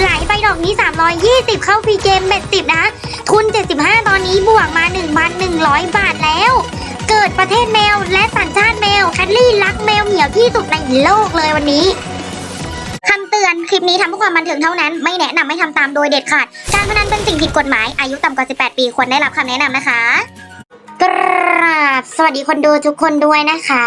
ไหลไปดอกนี้ 320 เข้าฟรีเกมเบ็ดสิบนะ ทุน 75 ตอนนี้บวกมา 1,100 บาทแล้ว เกิดประเทศแมวและสัญชาติแมวแคทลี่รักแมวเหมียวที่สุดในโลกเลยวันนี้คำเตือน คลิปนี้ทำเพื่อความบันเทิงเท่านั้น ไม่แนะนำให้ทำตามโดยเด็ดขาด การพนันเป็นสิ่งผิดกฎหมาย อายุต่ำกว่า 18 ปี ควรได้รับคำแนะนำนะคะกร บสวัสดีคนดูทุกคนด้วยนะคะ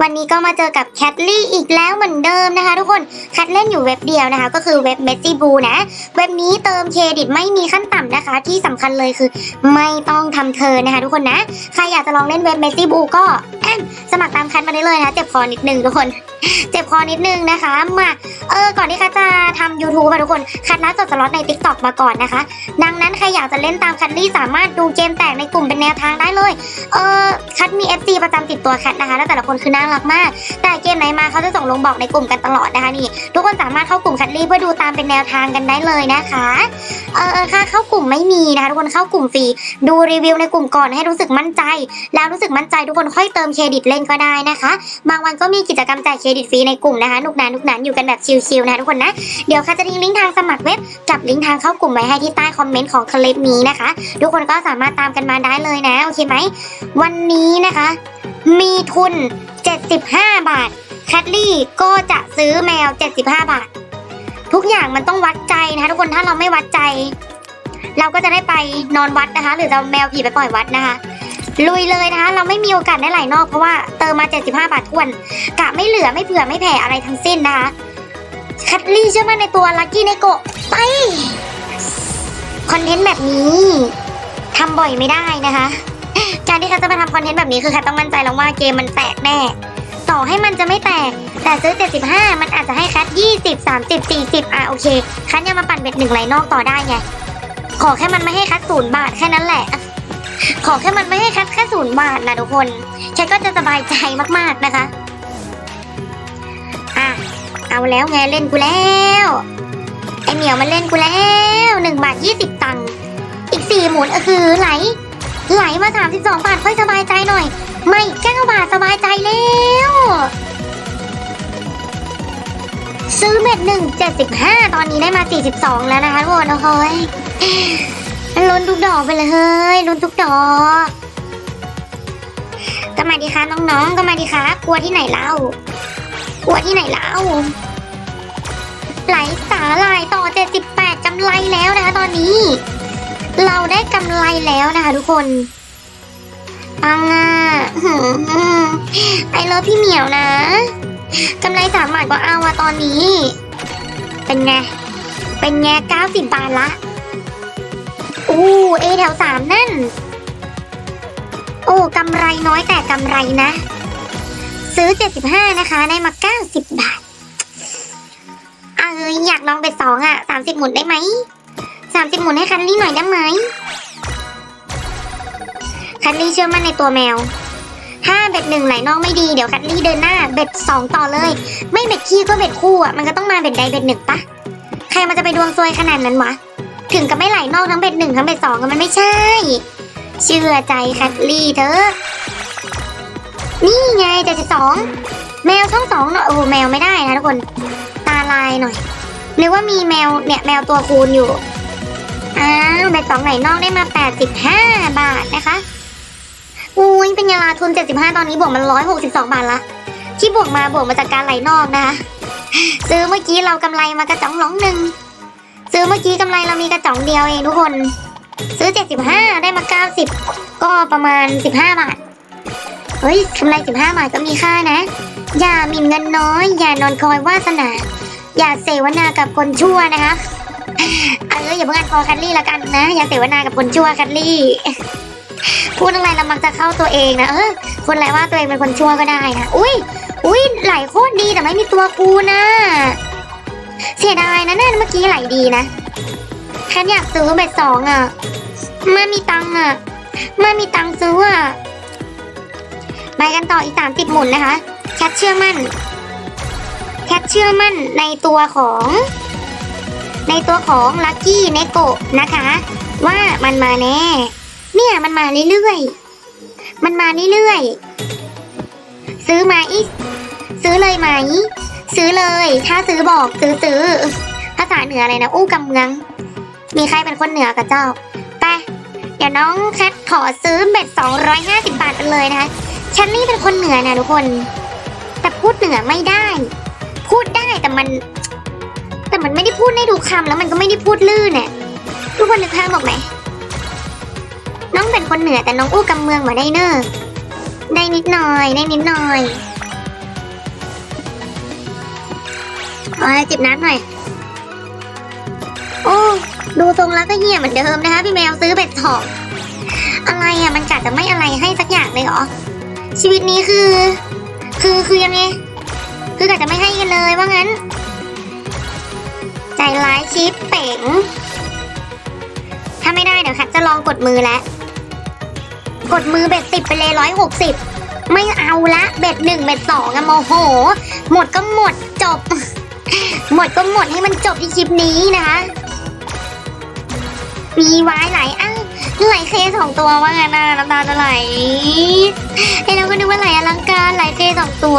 วันนี้ก็มาเจอกับแคทลี่อีกแล้วเหมือนเดิมนะคะ ทุกคนแคทเล่นอยู่เว็บเดียวนะคะ ก็คือเว็บเมสซี่บูนะ เว็บนี้เติมเครดิตไม่มีขั้นต่ำนะคะ ที่สำคัญเลยคือไม่ต้องทำเทอร์นะคะ ทุกคนนะ ใครอยากจะลองเล่นเว็บเมสซี่บูก็สมัครตามแคทมาได้เลยนะเจ็บคอนิดนึงทุกคนเจ็บคอนิดนึงนะคะ มาเออก่อนที่คัทจะทำ YouTube ะทุกคนคัทนัดจดสล็อตใน TikTok มาก่อนนะคะ ดังนั้นใครอยากจะเล่นตามคัทลี่สามารถดูเกมแตกในกลุ่มเป็นแนวทางได้เลย เออคัทมี FC ประจำติดตัวคัทนะคะ แล้วแต่ละคนคือน่ารักมาก แต่เกมไหนมาเขาจะส่งลงบอกในกลุ่มกันตลอดนะคะนี่ ทุกคนสามารถเข้ากลุ่มคัทลี่เพื่อดูตามเป็นแนวทางกันได้เลยนะคะ เออค่าเข้ากลุ่มไม่มีนะคะทุกคนเข้ากลุ่มฟรีดูรีวิวในกลุ่มก่อนให้รู้สึกมั่นใจ แล้วรู้สึกมั่นใจทุกคนค่อยเติมเครดิตเล่นก็ได้นะคะ บางวันก็มีกิจกรรมแจกรดิตฟรีในกลุ่มนะคะนุกนานนุกนานอยู่กันแบบชิลๆนะคะทุกคนนะ เดี๋ยวค่ะจะทิ้งลิงก์ทางสมัครเว็บกับลิงก์ทางเข้ากลุ่มไว้ให้ที่ใต้คอมเมนต์ของคลิปนี้นะคะ ทุกคนก็สามารถตามกันมาได้เลยนะโอเคไหมวันนี้นะคะ มีทุน 75 บาทแคทลี่ก็จะซื้อแมว 75 บาท ทุกอย่างมันต้องวัดใจนะคะทุกคนถ้าเราไม่วัดใจ เราก็จะได้ไปนอนวัดนะคะ หรือจะแมวผีไปปล่อยวัดนะคะ ลุยเลยนะคะ เราไม่มีโอกาสได้ไหลนอกเพราะว่าเติมมา 75 บาททวนกะไม่เหลือไม่เผื่อไม่แผ่อะไรทั้งสิ้นนะคะแคทลี่เชื่อมั่นในตัวลักกี้ในโกะไปคอนเทนต์แบบนี้ทำบ่อยไม่ได้นะคะ การที่เขาจะมาทำคอนเทนต์แบบนี้คือแคทต้องมั่นใจแล้วว่าเกมมันแตกแน่ต่อให้มันจะไม่แตก แต่ซื้อ 75 มันอาจจะให้แคท20 30 40 อะโอเคแคทยังมาปั่นเบ็ดหนึ่งไหลนอกต่อได้ไง ขอแค่มันไม่ให้แคทศูนย์บาทแค่นั้นแหละ ขอแค่มันไม่ให้แคทแค่ศูนย์บาทนะทุกคนแคทก็จะสบายใจมากๆนะคะ อะ เอาแล้วไงเล่นกูแล้วไอเหมียวมันเล่นกูแล้วหนึ่งบาทยี่สิบตังค์อีกสี่หมุนเออคือไหล ไหลมาสามสิบสองบาทค่อยสบายใจหน่อย ไม่เก้าบาทสบายใจแล้วซื้อเม็ดหนึ่งเจ็ดสิบห้าตอนนี้ได้มาสี่สิบสองแล้วนะคะทุกคนโอ้โลุ้นทุกดอกไปเลยเฮ้ยลุ้นทุกดอกก็มาดีคะน้องๆก็มาดีคะกลัวที่ไหนเล่ากลัวที่ไหนเล่าไหลสาลายต่อ 78กำไรแล้วนะคะตอนนี้ เราได้กำไรแล้วนะคะทุกคนปังอะไอเลิฟพี่เหมียวนะกำไรสามบาทก็เอาอะตอนนี้ เป็นไง เป็นไง90บาทละ อู้เอแถวสามนั่น โอ้กำไรน้อยแต่กำไรนะ ซื้อ 75 นะคะ ได้มา 90 บาท เอออยากลองเบ็ดสองอะสามสิบหมุนได้ไหมสามสิบหมุนให้คันลี่หน่อยได้ไหม คันลี่เชื่อมั่นในตัวแมวถ้าเบ็ดหนึ่งไหลนอกไม่ดีเดี๋ยวคันลี่เดินหน้าเบ็ดสองต่อเลย ไม่เบ็ดขี้ก็เบ็ดคู่อะมันก็ต้องมาเบ็ดใดเบ็ดหนึ่งปะใครมันจะไปดวงซวยขนาดนั้นวะ ถึงกับไม่ไหลนอกทั้งเบ็ดหนึ่งทั้งเบ็ดสองก็มันไม่ใช่ เชื่อใจแคันลี่เถอะนี่ไงเจ็ดสิบสองแมวช่องสองเนอะโอ้แมวไม่ได้นะทุกคนตาลายหน่อยนึกว่ามีแมวเนี่ยแมวตัวคูณอยู่อ้าวใบสองไหนนอกได้มา85บาทนะคะอุ้ยเป็นไงล่ะทุน 75 ตอนนี้บวกมัน 162 บาทละ ที่บวกมาบวกมาจากการไหลนอกนะคะ ซื้อเมื่อกี้เรากำไรมากระจ๋องหลงหนึ่ง ซื้อเมื่อกี้กำไรเรามีกระจ๋องเดียวเองทุกคน ซื้อ 75 ได้มา 90 ก็ประมาณ 15 บาท เฮ้ยกำไร 15 บาทก็มีค่านะ อย่าหมิ่นเงินน้อย อย่านอนคอยวาสนา อย่าเสวนากับคนชั่วนะคะเอออย่าเพิ่งอันคอคันลี่ละกันนะ อย่าเสวนากับคนชั่วคันลี่พูดอะไรเรามักจะเข้าตัวเองนะเออคนอะไรว่าตัวเองเป็นคนชั่วก็ได้นะอุ้ยอุ้ยไหลโคตรดีแต่ไม่มีตัวกูนะ เสียดายนะเนี่ยเมื่อกี้ไหลดีนะแค่อยากซื้อเบ็ดสองอะมามีตังอะมามีตังซื้ออะไปกันต่ออีกสามสิบหมุนนะคะแคทเชื่อมั่นแคทเชื่อมั่นในตัวของ ในตัวของลัคกี้เนโกะนะคะ ว่ามันมาแน่ เนี่ยมันมาเรื่อยๆมันมาเรื่อยๆซื้อไหมซื้อเลยไหม ซื้อเลย ถ้าซื้อบอกซื้อซื้อภาษาเหนืออะไรนะ อู้กำเมือง มีใครเป็นคนเหนือกับเจ้าไปเดี๋ยวน้องแคทขอซื้อเบ็ด 250 บาทกันเลยนะคะฉันนี่เป็นคนเหนือนะทุกคน แต่พูดเหนือไม่ได้ พูดได้แต่มัน แต่มันไม่ได้พูดได้ทุกคำแล้วมันก็ไม่ได้พูดลื่นเนี่ยทุกคนนึกภาพออกไหมน้องเป็นคนเหนือแต่น้องอู้กำเมืองมาได้เนอะได้นิดหน่อย ได้นิดหน่อย ขอให้จิบน้ำหน่อย โอ้ ดูทรงแล้วก็เหี้ยเหมือนเดิมนะคะพี่แมวซื้อเบ็ดถอกอะไรอะมันกะจะไม่อะไรให้สักอย่างเลยเหรอ ชีวิตนี้คือ คือคือยังไง คือกะจะไม่ให้กันเลยว่างั้น ใจร้ายชิปเป๋ง ถ้าไม่ได้เดี๋ยวคัดจะลองกดมือแล้ว กดมือเบ็ดสิบไปเลยร้อยหกสิบไม่เอาละ เบ็ดหนึ่งเบ็ดสองอะโมโห หมดก็หมดจบ หมดก็หมดให้มันจบที่คลิปนี้นะคะ มีไว้ไหลอ้าวไหลเคสองตัวว่าไงนะน้ำตาจะไหลไอ้เราก็นึกว่าไหลอลังการไหลเคสองตัว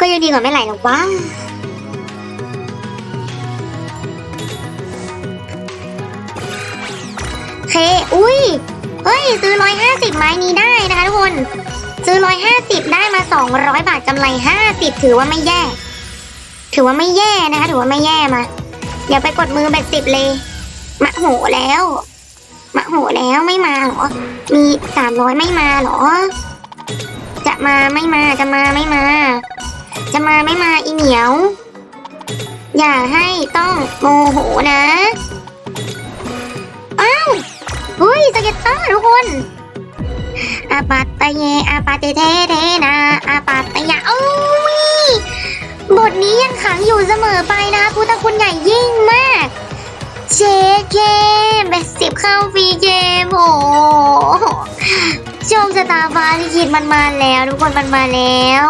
ก็ยังดีกว่าไม่ไหลหรอกว่าเค อุ้ย เฮ้ย ซื้อร้อยห้าสิบไม้นี้ได้นะคะทุกคน ซื้อร้อยห้าสิบได้มาสองร้อยบาทกำไรห้าสิบถือว่าไม่แย่ ถือว่าไม่แย่นะคะ ถือว่าไม่แย่มาอย่าไปกดมือแบบสิบเลย มะโหแล้วมะโหแล้วไม่มาเหรอ มีสามร้อยไม่มาเหรอ จะมาไม่มาจะมาไม่มา จะมาไม่มาอีเหนียว อย่าให้ต้องโมโหนะอ้าวเฮ้ยสเก็ตเตอร์ทุกคนอาปาตะเยอาปาเตเทเทนะอาปาตะยะโอ้ย บทนี้ยังขังอยู่เสมอไปนะพุทธคุณใหญ่ยิ่งมาก เชเกมแบบสิบเข้าฟรีเกมโอ้โชคชะตาฟ้าที่คิดมันมาแล้วทุกคนมันมาแล้ว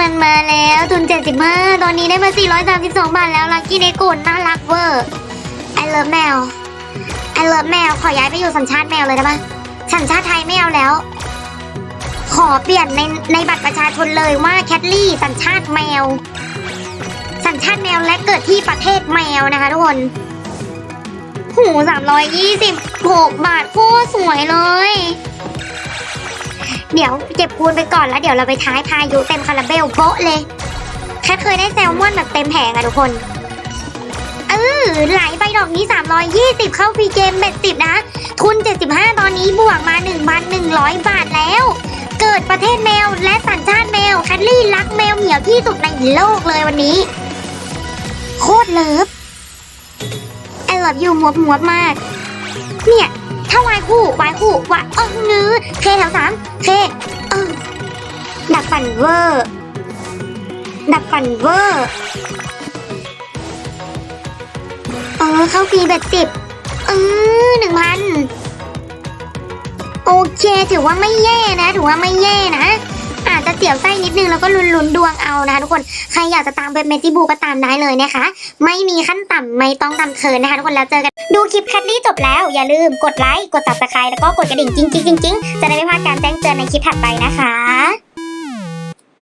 มันมาแล้วทุน 75 ตอนนี้ได้มา 432 บาทแล้วลักกี้เนโกนน่ารักเวอร์ไอเลิฟแมวไอเลิฟแมวขอย้ายไปอยู่สัญชาติแมวเลยได้ปะสัญชาติไทยไม่เอาแล้ว ขอเปลี่ยนในในบัตรประชาชนเลยว่าแคทลี่สัญชาติแมว สัญชาติแมวและเกิดที่ประเทศแมวนะคะทุกคนหูสามร้อยยี่สิบหกบาทโคตรสวยเลย เดี๋ยวเก็บคูณไปก่อนแล้วเดี๋ยวเราไปท้ายพายุเต็มคาราเบลโบ๊ะเลยแค่เคยได้แซลมอนแบบเต็มแผงอะทุกคนเออไหลไปดอกนี้ 320 เข้าฟรีเกมเบ็ดสิบนะ ทุน 75 ตอนนี้บวกมา 1,100บาทแล้วเกิด ประเทศแมว และสัญชาติแมวแคทลี่รักแมวเหมียวที่สุดในโลกเลยวันนี้ โคตรเลิฟไอเลิฟอยู่มวบมวบมาก เนี่ย ถ้าวายคู่วายคู่วายเออเงื้อเคแถวสามเคเออดับฟันเวอร์ดับฟันเวอร์เออเข้าฟรีเบ็ดสิบเออหนึ่งพัน โอเค ถือว่าไม่แย่นะ ถือว่าไม่แย่นะ อาจจะเสียวไส้นิดนึงแล้วก็ลุ้นดวงเอานะคะทุกคน ใครอยากจะตามเป็นเมจิบูก็ตามได้เลยนะคะ ไม่มีขั้นต่ำไม่ต้องตาเคินนะคะทุกคนแล้วเจอกัน ดูคลิปแคทลี่จบแล้ว อย่าลืมกดไลค์ กดตับสกายแล้วก็กดกระดิ่งจริงๆๆๆจะได้ไม่พลาดการแจ้งเตือนในคลิปถัดไปนะคะ